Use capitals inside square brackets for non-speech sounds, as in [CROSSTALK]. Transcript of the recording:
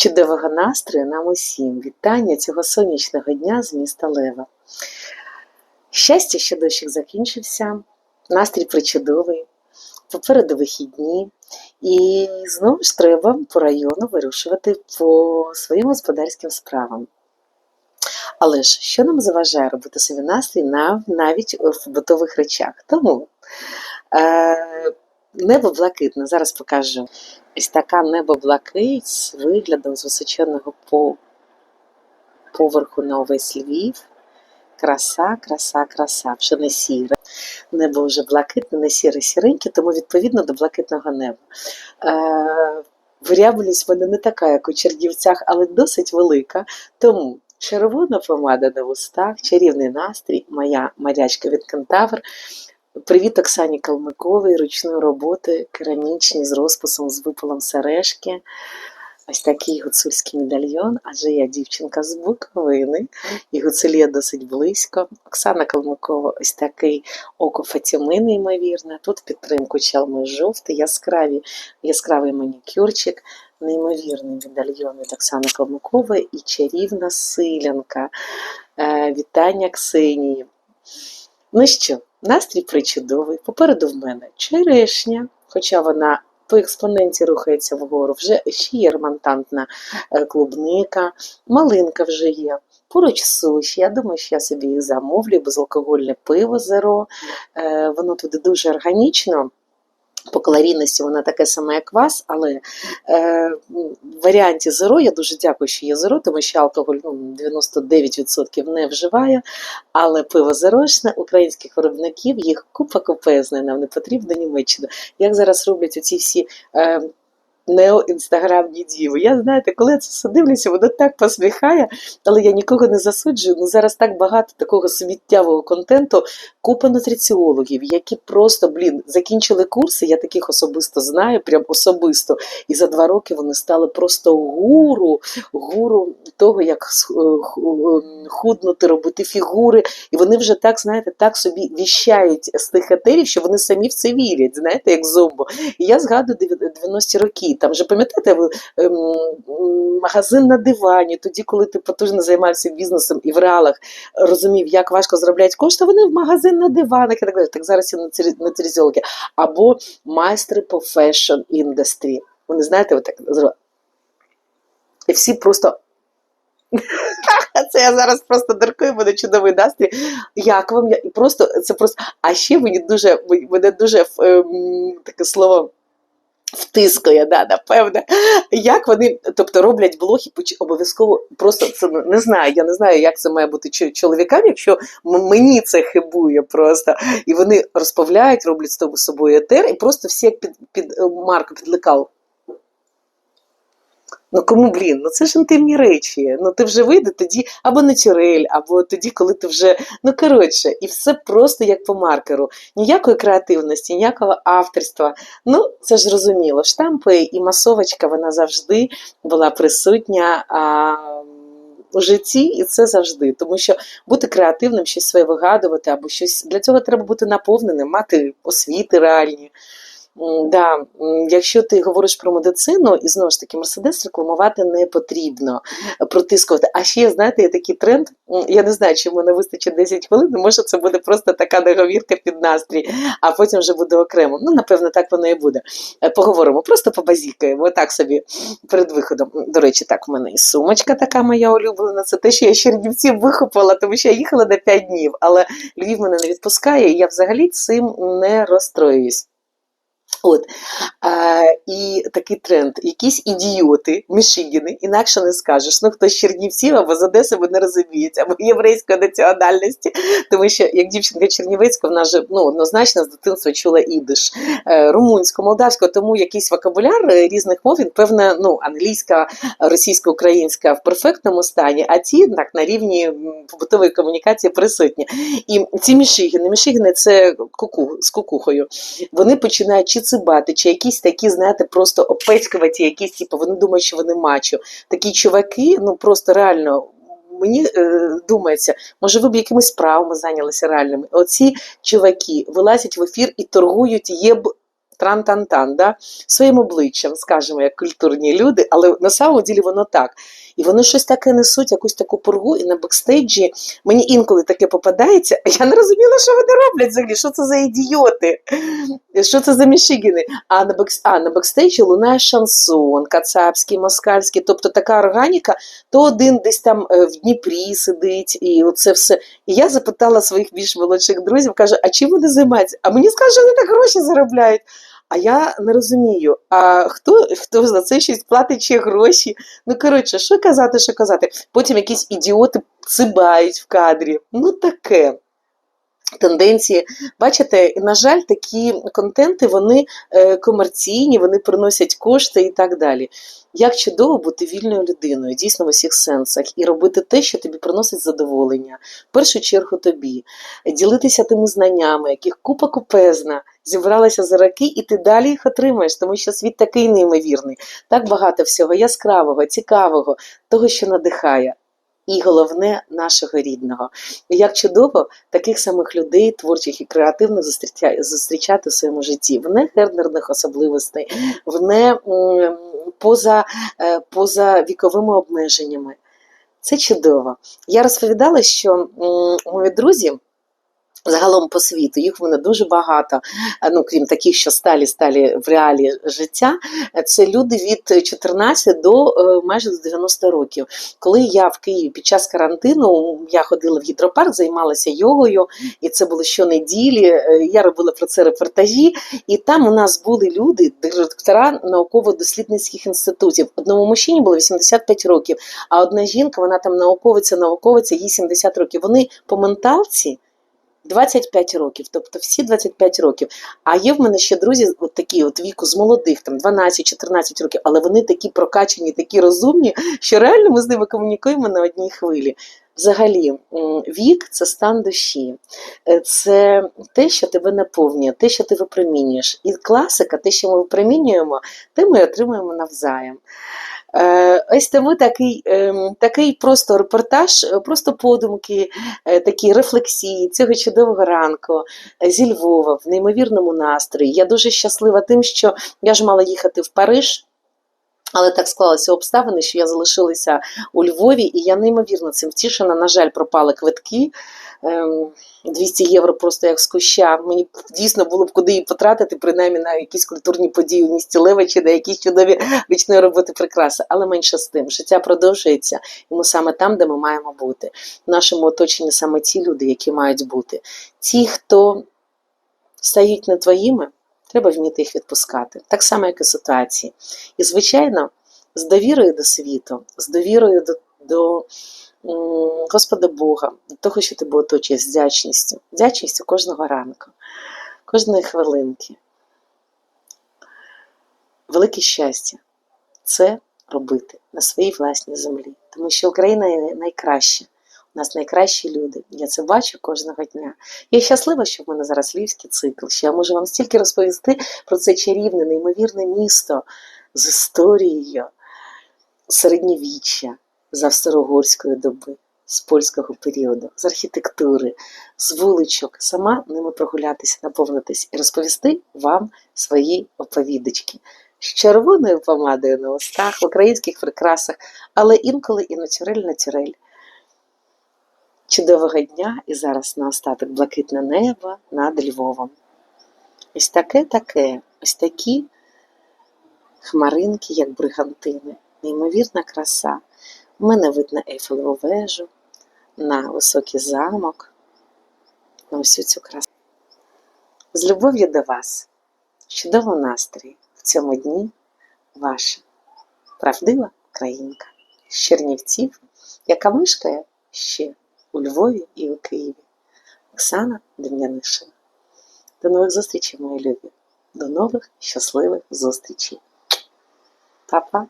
Чудового настрою нам усім. Вітання цього сонячного дня з міста Лева. Щастя, що дощик закінчився, настрій причудовий, попереду вихідні. І знову ж треба по району вирушувати по своїм господарським справам. Але ж що нам заважає робити собі настрій нав- навіть в побутових речах? Тому е, небо блакитне, зараз покажу. Ось така небо-блакить з виглядом з височенного по... поверху на увесь Львів. Краса, краса, краса, вже не сіре. Небо вже блакитне, не сіре сіреньке, тому відповідно до блакитного неба. Е, варіабельність в мене не така, як у Чернівцях, але досить велика. Тому червона помада на вустах, чарівний настрій, моя морячка від Кентавр. Привіт Оксані Калмиковій, ручної роботи, керамічні з розписом, з випалом сережки. Ось такий гуцульський медальйон, адже я дівчинка з Буковини, і гуцулія досить близько. Оксана Калмикова, ось такий око Фатіми, неймовірне. Тут підтримку чалми жовтий, яскраві, яскравий манікюрчик, неймовірний медальйон від Оксани Калмикової і чарівна силянка. Е, вітання Ксенії. Ну що, настрій причудовий. Попереду в мене черешня, хоча вона по експоненті рухається вгору, вже ще є ремонтантна е, клубника, малинка вже є. Поруч суші. Я думаю, що я собі їх замовлю, безалкогольне пиво зеро. Воно туди дуже органічно. По калорійності вона таке саме, як вас, але е, в варіанті зеро я дуже дякую, що є зеро, тому що алкоголь ну, 99% не вживає. Але пиво зерошне українських виробників, їх купа купезна, нам не потрібна Німеччина. Як зараз роблять оці всі е, неоінстаграмні діви. Я знаєте, коли я це все дивлюся, воно так посміхає, але я нікого не засуджую. Ну зараз так багато такого сміттєвого контенту, купа нутриціологів, які просто, блін, закінчили курси. Я таких особисто знаю, прям особисто. І за два роки вони стали просто гуру, гуру того, як е, ем, худнути, робити фігури. І вони вже так, знаєте, так собі віщають з тих етерів, що вони самі в це вірять, знаєте, як зомбо. І я згадую дев'я- 90-ті роки. Там же пам'ятаєте, ем, магазин на дивані, тоді, коли ти потужно займався бізнесом і в реалах розумів, як важко заробляти кошти, вони в магазин на диванах і так далі. Так зараз є нутрізіологи. Або майстри по фешн індустрі. Вони знаєте, ви так зробили. І всі просто. [LAUGHS] Це я зараз просто диркую, буде чудовий настрій. Як вам я просто це просто. А ще мені дуже мене дуже ем, таке слово втискає, да, напевне. Як вони, тобто роблять блог і обов'язково просто це не- знаю. Я не знаю, як це має бути чо- чоловікам, якщо мені це хибує просто. І вони розповляють, роблять з тобою собою етер, і просто всі як під, під е, марку, під лекал. Ну кому, блін, ну це ж інтимні речі. Ну ти вже вийде тоді або натюрель, або тоді, коли ти вже. Ну коротше, і все просто як по маркеру. Ніякої креативності, ніякого авторства. Ну, це ж зрозуміло. Штампи і масовочка вона завжди була присутня. А, у житті, і це завжди, тому що бути креативним, щось своє вигадувати, або щось для цього треба бути наповненим, мати освіти реальні. Да, якщо ти говориш про медицину, і знову ж таки Мерседес рекламувати не потрібно, е, протискувати. А ще, знаєте, є такий тренд. Я не знаю, чи мене вистачить 10 хвилин, може це буде просто така договірка під настрій, а потім вже буде окремо. Ну, напевно, так воно і буде. Е, Поговоримо, просто побазікаємо, так собі перед виходом. До речі, так, у мене і сумочка така моя улюблена. Це те, що я з Чернівців вихопила, тому що я їхала на 5 днів, але Львів мене не відпускає, і я взагалі цим не розстроююсь. От. А, і такий тренд. Якісь ідіоти, мішигіни, інакше не скажеш. Ну, хто з Чернівців або з Одеси, ви не розумієте, або єврейської національності. Тому що, як дівчинка Чернівецька, вона ж ну, однозначно з дитинства чула ідиш, е, румунську, молдавську, тому якийсь вокабуляр е, різних мов, він, певне, ну, англійська, російська, українська в перфектному стані, а ті так, на рівні побутової комунікації присутні. І ці мішигіни, мішигіни це куку з кукухою вони починають цибати, чи якісь такі, знаєте, просто опецькуваті, якісь, типу, вони думають, що вони мачо. Такі чуваки, ну просто реально. Мені е, думається, може ви б якимись справами зайнялися реальними. Оці чуваки вилазять в ефір і торгують єб тран-тан-тан, да? своїм обличчям, скажімо, як культурні люди, але на самому ділі воно так. І вони щось таке несуть, якусь таку пургу, і на бекстейджі мені інколи таке попадається, а я не розуміла, що вони роблять взагалі, що це за ідіоти, що це за мішигіни. А на, бекс... а на бекстейджі лунає шансон, кацапський, москальський, тобто така органіка, то один десь там е, в Дніпрі сидить, і оце все. І я запитала своїх більш молодших друзів, кажу, а чим вони займаються? А мені скажуть, що вони так гроші заробляють. А я не розумію, а хто хто за це щось платить чи гроші? Ну, коротше, що казати, що казати. Потім якісь ідіоти цибають в кадрі. Ну, таке. Тенденції, бачите, на жаль, такі контенти вони е, комерційні, вони приносять кошти і так далі. Як чудово бути вільною людиною, дійсно в усіх сенсах, і робити те, що тобі приносить задоволення, в першу чергу тобі, ділитися тими знаннями, яких купа купезна, зібралася за роки, і ти далі їх отримаєш, тому що світ такий неймовірний, так багато всього яскравого, цікавого, того, що надихає. І головне нашого рідного. І як чудово таких самих людей, творчих і креативних, зустрічати в своєму житті, в негендерних особливостей, в не поза, е, поза віковими обмеженнями. Це чудово. Я розповідала, що мої друзі. Загалом по світу, їх в мене дуже багато, ну крім таких, що сталі сталі в реалі життя. Це люди від 14 до е, майже до 90 років. Коли я в Києві під час карантину я ходила в гідропарк, займалася йогою, і це було щонеділі. Е, я робила про це репортажі, і там у нас були люди, директора науково-дослідницьких інститутів. Одному мужчині було 85 років, а одна жінка, вона там науковиця, науковиця, їй 70 років. Вони по менталці. 25 років, тобто всі 25 років. А є в мене ще друзі, от такі от віку з молодих, там 12-14 років, але вони такі прокачені, такі розумні, що реально ми з ними комунікуємо на одній хвилі. Взагалі, вік це стан душі, е, це те, що тебе наповнює, те, що ти випромінюєш. І класика, те, що ми випромінюємо, те ми отримуємо навзаєм. Е, ось тому такий ем, такий просто репортаж, е, просто подумки, е, такі рефлексії цього чудового ранку зі Львова в неймовірному настрої. Я дуже щаслива тим, що я ж мала їхати в Париж. Але так склалися обставини, що я залишилася у Львові, і я неймовірно цим втішена. На жаль, пропали квитки. 200 ем, євро просто як з куща. Мені дійсно було б куди її потратити, принаймні на якісь культурні події в місті Лева чи на якісь чудові річної роботи прикраси. Але менше з тим, життя продовжується, і ми саме там, де ми маємо бути. В нашому оточенні саме ті люди, які мають бути. Ті, хто стають не твоїми, треба вміти їх відпускати. Так само, як і ситуації. І, звичайно, з довірою до світу, з довірою до. до Господа Бога, до того, що тебе оточує з вдячністю, вдячністю кожного ранку, кожної хвилинки. Велике щастя це робити на своїй власній землі. Тому що Україна найкраща. У нас найкращі люди. Я це бачу кожного дня. Я щаслива, що в мене зараз львівський цикл, що я можу вам стільки розповісти про це чарівне, неймовірне місто з історією середньовіччя з австро-угорської доби, з польського періоду, з архітектури, з вуличок, сама ними прогулятися, наповнитись і розповісти вам свої оповідочки. З червоною помадою на устах, в українських прикрасах, але інколи і натюрель-натюрель. Чудового дня і зараз на остаток блакитне небо над Львовом. Ось таке-таке, ось такі хмаринки, як бригантини, неймовірна краса. Мене вид на Ейфелеву вежу, на високий замок, на всю цю красу. З любов'ю до вас, чудового настрій в цьому дні ваша правдива українка з Чернівців, яка мешкає ще у Львові і у Києві. Оксана Дем'янишина. До нових зустрічей, мої любі. До нових щасливих зустрічей. Па-па!